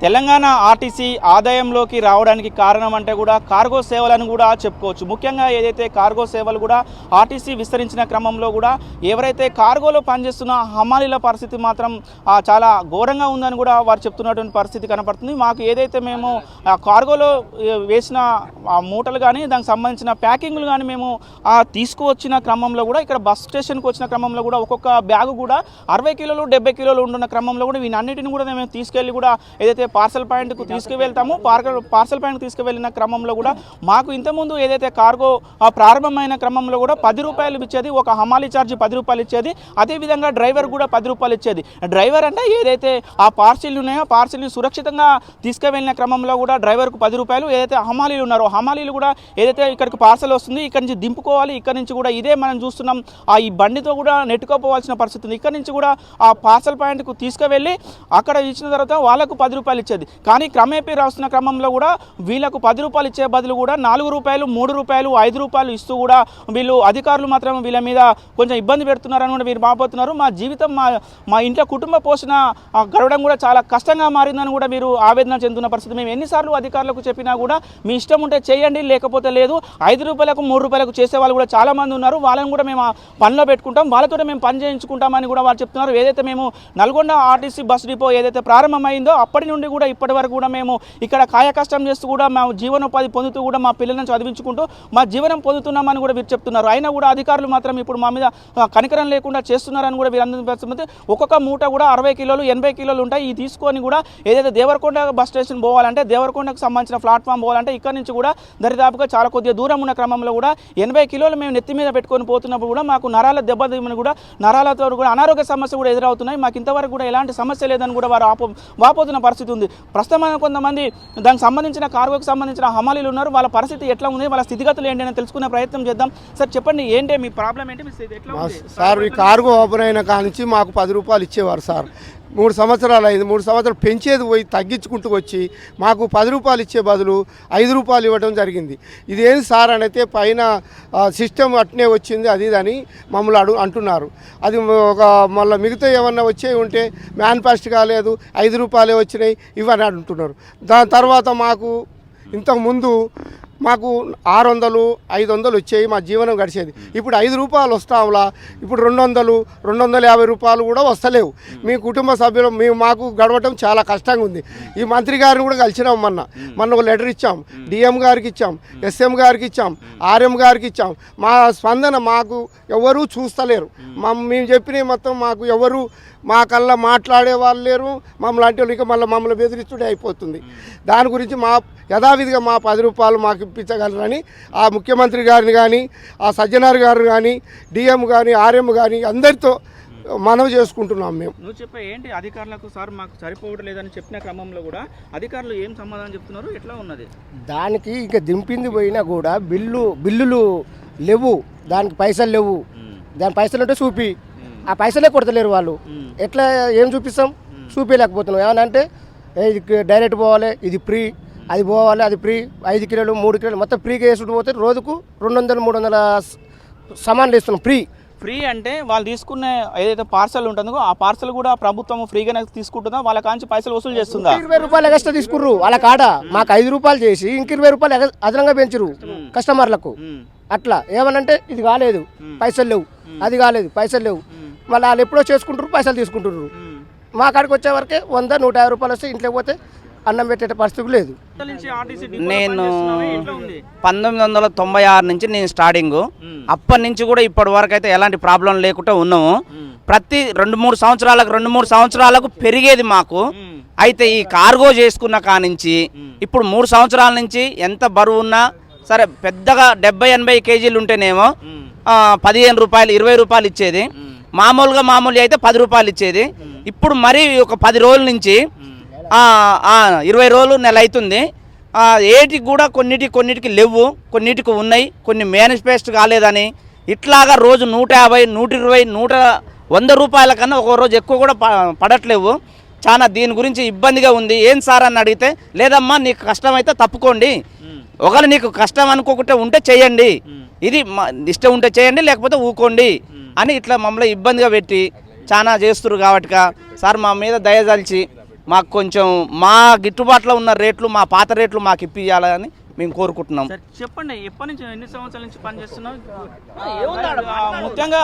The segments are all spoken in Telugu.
తెలంగాణ ఆర్టీసీ ఆదాయంలోకి రావడానికి కారణం అంటే కూడా కార్గో సేవలను కూడా చెప్పుకోవచ్చు. ముఖ్యంగా ఏదైతే కార్గో సేవలు కూడా ఆర్టీసీ విస్తరించిన క్రమంలో కూడా ఎవరైతే కార్గోలో పనిచేస్తున్న హమాలీల పరిస్థితి మాత్రం చాలా ఘోరంగా ఉందని కూడా వారు చెప్తున్నటువంటి పరిస్థితి కనపడుతుంది. మాకు ఏదైతే మేము ఆ, కార్గోలో వేసిన మూటలు కానీ దానికి సంబంధించిన ప్యాకింగ్లు కానీ మేము తీసుకువచ్చిన క్రమంలో కూడా ఇక్కడ బస్ స్టేషన్కి వచ్చిన క్రమంలో కూడా ఒక్కొక్క బ్యాగు కూడా అరవై కిలోలు డెబ్బై కిలోలు ఉంటున్న క్రమంలో కూడా వీటన్నిటిని కూడా మేము తీసుకెళ్ళి కూడా ఏదైతే పార్సల్ పాయింట్కు తీసుకువెళ్తాము. పార్క పార్సల్ పాయింట్ తీసుకువెళ్ళిన క్రమంలో కూడా మాకు ఇంతకుముందు ఏదైతే కార్గో ప్రారంభమైన క్రమంలో కూడా పది రూపాయలు ఇచ్చేది ఒక హమాలీ ఛార్జ్ పది రూపాయలు ఇచ్చేది అదేవిధంగా డ్రైవర్ కూడా పది రూపాయలు ఇచ్చేది. డ్రైవర్ అంటే ఏదైతే ఆ పార్సిల్ ఉన్నాయో పార్సిల్ని సురక్షితంగా తీసుకువెళ్ళిన క్రమంలో కూడా డ్రైవర్కు పది రూపాయలు ఏదైతే హమాలీలు ఉన్నారో హమాలీలు కూడా ఏదైతే ఇక్కడికి పార్సల్ వస్తుంది ఇక్కడ నుంచి దింపుకోవాలి ఇక్కడ నుంచి కూడా ఇదే మనం చూస్తున్నాం. ఆ ఈ బండితో కూడా నెట్టుకోపోవాల్సిన పరిస్థితి ఉంది ఇక్కడ నుంచి కూడా ఆ పార్సల్ పాయింట్కు తీసుకువెళ్ళి అక్కడ ఇచ్చిన తర్వాత వాళ్ళకు పది రూపాయలు ఇచ్చేది. కానీ క్రమేపీ రాస్తున్న క్రమంలో కూడా వీళ్ళకు పది రూపాయలు ఇచ్చే బదులు కూడా నాలుగు రూపాయలు మూడు రూపాయలు ఐదు రూపాయలు ఇస్తూ కూడా వీళ్ళు అధికారులు మాత్రం వీళ్ళ మీద కొంచెం ఇబ్బంది పెడుతున్నారని కూడా వీరు బాబోతున్నారు. మా జీవితం మా మా ఇంట్లో కుటుంబ పోషణ గడవడం కూడా చాలా కష్టంగా మారిందని కూడా మీరు ఆవేదన చెందుతున్న పరిస్థితి. మేము ఎన్నిసార్లు అధికారులకు చెప్పినా కూడా మీ ఇష్టం ఉంటే చేయండి లేకపోతే లేదు. ఐదు రూపాయలకు మూడు రూపాయలకు చేసే వాళ్ళు కూడా చాలామంది ఉన్నారు. వాళ్ళని కూడా మేము పనిలో పెట్టుకుంటాం. వాళ్ళతో మేము పని చేయించుకుంటామని కూడా వాళ్ళు చెప్తున్నారు. ఏదైతే మేము నల్గొండ ఆర్టీసీ బస్ డిపో ఏదైతే ప్రారంభమైందో అప్పటి నుండి కూడా ఇప్పటి వరకు కూడా మేము ఇక్కడ కాయ కష్టం చేస్తూ కూడా మా జీవనోపాధి పొందుతూ కూడా మా పిల్లలను చదివించుకుంటూ మా జీవనం పొందుతున్నామని కూడా వీరు చెప్తున్నారు. అయినా కూడా అధికారులు మాత్రం ఇప్పుడు మా మీద కనికరం లేకుండా చేస్తున్నారని కూడా వీరందరూ అందరికీ ఒక్కొక్క మూట కూడా అరవై కిలోలు ఎనభై కిలోలు ఉంటాయి. ఈ తీసుకొని కూడా ఏదైతే దేవరకొండ బస్ స్టేషన్ పోవాలంటే దేవరకొండకు సంబంధించిన ప్లాట్ఫామ్ పోవాలంటే ఇక్కడ నుంచి కూడా దరిదాపుగా చాలా కొద్దిగా దూరం ఉన్న క్రమంలో కూడా ఎనభై కిలోలు మేము నెత్తి మీద పెట్టుకొని పోతున్నప్పుడు కూడా మాకు నరాల దెబ్బతిమని కూడా నరాలతో కూడా అనారోగ్య సమస్య కూడా ఎదురవుతున్నాయి. మాకు ఇంతవరకు కూడా ఎలాంటి సమస్య లేదని కూడా వారు ఆపో వాపోతున్న పరిస్థితి ఉంది. ప్రస్తుతం కొంతమంది దానికి సంబంధించిన కార్గోకి సంబంధించిన హమాలీలు ఉన్నారు. వాళ్ళ పరిస్థితి ఎట్లా ఉంది? వాళ్ళ స్థితిగతులు ఏంటి అని తెలుసుకునే ప్రయత్నం చేద్దాం. సార్ చెప్పండి ఏంటి మీ ప్రాబ్లం ఏంటి? మీ స్థితి ఎట్లా సార్ ఈ కార్గో ఓపెన్ అయిన కానించి మాకు పది రూపాయలు ఇచ్చేవారు సార్. మూడు సంవత్సరాలు అయింది. మూడు సంవత్సరాలు పెంచేది పోయి తగ్గించుకుంటూ వచ్చి మాకు పది రూపాయలు ఇచ్చే బదులు ఐదు రూపాయలు ఇవ్వడం జరిగింది. ఇదేం సార్ అని అయితే పైన సిస్టమ్ అట్నే వచ్చింది. అది ఇది అని మమ్మల్ని అడు అంటున్నారు. అది ఒక మళ్ళీ మిగతా ఏమన్నా వచ్చే ఉంటే మేనిఫెస్ట్ కాలేదు. ఐదు రూపాయలే వచ్చినాయి. ఇవన్నీ అంటున్నారు. దాని తర్వాత మాకు ఇంతకుముందు మాకు ఆరు వందలు ఐదు వందలు వచ్చాయి మా జీవనం గడిచేది. ఇప్పుడు ఐదు రూపాయలు వస్తాంలా. ఇప్పుడు రెండు వందలు రెండు వందల యాభై రూపాయలు కూడా వస్తలేవు. మీ కుటుంబ సభ్యులు మేము మాకు గడవటం చాలా కష్టంగా ఉంది. ఈ మంత్రి గారిని కూడా కలిసినాం మొన్న. మొన్న ఒక లెటర్ ఇచ్చాం. డిఎం గారికి ఇచ్చాం. ఎస్ఎం గారికి ఇచ్చాం. ఆర్ఎం గారికి ఇచ్చాం. మా స్పందన మాకు ఎవరూ చూస్తలేరు. మా మేము చెప్పినవి మొత్తం మాకు ఎవరు మా కల్లా మాట్లాడే వాళ్ళు లేరు. మమ్మల్ని అంటే వాళ్ళు ఇక మళ్ళీ మమ్మల్ని బెదిరిస్తుండే అయిపోతుంది. దాని గురించి మా యథావిధిగా మా పది రూపాయలు మాకు ఇప్పించగలరని ఆ ముఖ్యమంత్రి గారిని కానీ ఆ సజ్జనార్ గారు కానీ డిఎం కానీ ఆర్ఎం కానీ అందరితో మనవి చేసుకుంటున్నాం మేము. నువ్వు చెప్పే ఏంటి అధికారులకు సార్ మాకు సరిపోవడం లేదని చెప్పిన క్రమంలో కూడా అధికారులు ఏం సమాధానం చెప్తున్నారు? ఎట్లా ఉన్నది? దానికి ఇంకా దింపింది పోయినా కూడా బిల్లు బిల్లులు లేవు. దానికి పైసలు లేవు. దాని పైసలు ఉంటే చూపి. ఆ పైసలే కొడతలేరు వాళ్ళు. ఎట్లా ఏం చూపిస్తాం? చూపించలేకపోతున్నాం. ఏమన్నా అంటే ఇది డైరెక్ట్ పోవాలి ఇది ఫ్రీ. అది పోవాలి అది ఫ్రీ. ఐదు కిలోలు మూడు కిలోలు మొత్తం ఫ్రీగా వేసుకుంటూ పోతే రోజుకు రెండు వందలు మూడు వందల సామాన్లు ఇస్తున్నాం ఫ్రీ. ఫ్రీ అంటే వాళ్ళు తీసుకునే ఏదైతే పార్సల్ ఉంటుందో ఆ పార్సల్ కూడా ప్రభుత్వం ఫ్రీగానే తీసుకుంటుందా? వాళ్ళ కాంచి పైసలు వసూలు చేస్తుందా? ఇరవై రూపాయలు ఎక్స్ట్రా తీసుకుర్రు. వాళ్ళ కాడ మాకు ఐదు రూపాయలు చేసి ఇంక ఇరవై రూపాయలు అదనంగా పెంచరు కస్టమర్లకు. అట్లా. ఏమనంటే ఇది కాలేదు. పైసలు లేవు. అది కాలేదు. పైసలు లేవు. మళ్ళీ వాళ్ళు ఎప్పుడో చేసుకుంటారు పైసలు తీసుకుంటారు ఉమ్. మా కాడికి వచ్చే వరకే వంద నూట యాభై రూపాయలు వస్తే ఇంట్లో పోతే అన్నం పెట్టే పరిస్థితి లేదు. నేను పంతొమ్మిది వందల తొంభై ఆరు నుంచి నేను స్టార్టింగ్. అప్పటి నుంచి కూడా ఇప్పటి వరకు అయితే ఎలాంటి ప్రాబ్లం లేకుండా ఉన్నాము. ప్రతి రెండు మూడు సంవత్సరాలకు రెండు మూడు సంవత్సరాలకు పెరిగేది మాకు. అయితే ఈ కార్గో చేసుకున్న కానించి ఇప్పుడు మూడు సంవత్సరాల నుంచి ఎంత బరువు ఉన్నా సరే పెద్దగా డెబ్బై ఎనభై కేజీలు ఉంటేనేమో పదిహేను రూపాయలు ఇరవై రూపాయలు ఇచ్చేది. మామూలుగా మామూలు అయితే పది రూపాయలు ఇచ్చేది. ఇప్పుడు మరీ ఒక పది రోజుల నుంచి ఇరవై రోజులు నెల అవుతుంది. ఏటికి కూడా కొన్నిటికి కొన్నిటికి లేవు. కొన్నిటికి ఉన్నాయి. కొన్ని మేనిఫెస్ట్ కాలేదని. ఇట్లాగా రోజు నూట యాభై నూట ఇరవై నూట వంద రూపాయల కన్నా ఒక రోజు ఎక్కువ కూడా పడట్లేవు. చాలా దీని గురించి ఇబ్బందిగా ఉంది. ఏం సార్ అని అడిగితే లేదమ్మా నీకు కష్టమైతే తప్పుకోండి. ఒకవేళ నీకు కష్టం అనుకోకుంటే ఉంటే చేయండి ఇది మా ఇష్టం ఉంటే చేయండి లేకపోతే ఊకోండి అని ఇట్లా మమ్మల్ని ఇబ్బందిగా పెట్టి చాలా చేస్తురు కాబట్టి సార్ మా మీద దయదలిచి మాకు కొంచెం మా గిట్టుబాటులో ఉన్న రేట్లు మా పాత రేట్లు మాకు ఇప్పియాలని మేము కోరుకుంటున్నాం. సరే చెప్పండి ఎప్పటి నుంచి ఎన్ని సంవత్సరాల నుంచి పనిచేస్తున్నాం ఆ, ముఖ్యంగా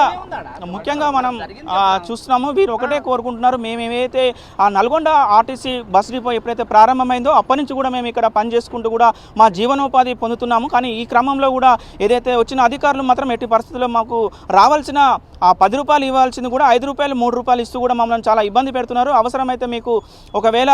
ముఖ్యంగా మనం ఆ, చూస్తున్నాము వీరు ఒకటే కోరుకుంటున్నారు. మేము ఏవైతే ఆ నల్గొండ ఆర్టీసీ బస్ డిపో ఎప్పుడైతే ప్రారంభమైందో అప్పటి నుంచి కూడా మేము ఇక్కడ పని చేసుకుంటూ కూడా మా జీవనోపాధి పొందుతున్నాము. కానీ ఈ క్రమంలో కూడా ఏదైతే వచ్చిన అధికారులు మాత్రం ఎట్టి పరిస్థితుల్లో మాకు రావాల్సిన ఆ పది రూపాయలు ఇవ్వాల్సింది కూడా ఐదు రూపాయలు మూడు రూపాయలు ఇస్తూ కూడా మమ్మల్ని చాలా ఇబ్బంది పెడుతున్నారు. అవసరమైతే మీకు ఒకవేళ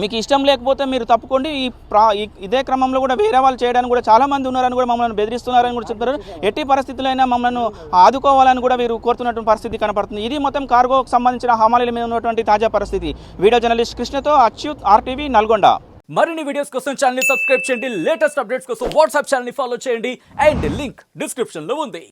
మీకు ఇష్టం లేకపోతే మీరు తప్పుకోండి. ఈ ప్రా ఇదే క్రమంలో కూడా వేరే వాళ్ళు చేయడానికి కూడా చాలామంది ఉన్నారని కూడా మమ్మల్ని బెదిరిస్తున్నారని కూడా చెప్తారు ఎట్టి పరిస్థితులైనా మమ్మల్ని ఆదుకోవాలని కూడా వీరు కోరుతున్నటువంటి పరిస్థితి కనపడుతుంది. ఇది మొత్తం కార్గోకు సంబంధించిన హమాలీల మీద ఉన్నటువంటి తాజా పరిస్థితి. వీడియో జర్నలిస్ట్ కృష్ణతో అచ్యుత్ ఆర్టీవీ నల్గొండ. మరిన్ని వీడియోస్ కోసం ఛానల్ సబ్స్క్రైబ్ చేయండి. లేటెస్ట్ అప్డేట్స్ కోసం వాట్సాప్ ఛానల్ని ఫాలో చేయండి. అండ్ లింక్ డిస్క్రిప్షన్లో ఉంది.